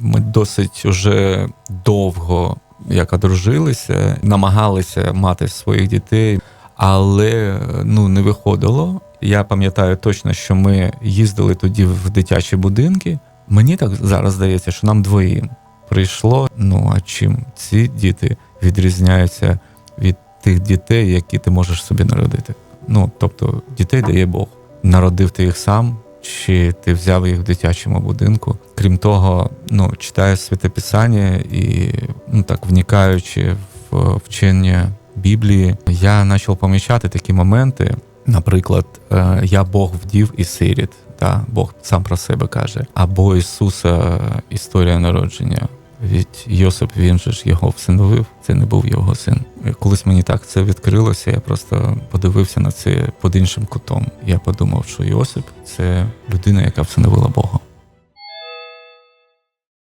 Ми досить уже довго як одружилися, намагалися мати своїх дітей, але ну не виходило. Я пам'ятаю точно, що ми їздили тоді в дитячі будинки. Мені так зараз здається, що нам двоїм прийшло. Ну а чим ці діти відрізняються від тих дітей, які ти можеш собі народити? Ну тобто дітей дає Бог. Народив ти їх сам, чи ти взяв їх в дитячому будинку. Крім того, ну читаєш святе писання і ну так вникаючи в вчення Біблії, я почав помічати такі моменти. Наприклад, е, я Бог вдів і сиріт, та Бог сам про себе каже. Або Ісуса історія народження. Від Йосип він же ж його всиновив, це не був його син. Колись мені так це відкрилося, я просто подивився на це під іншим кутом. Я подумав, що Йосип це людина, яка всиновила Бога.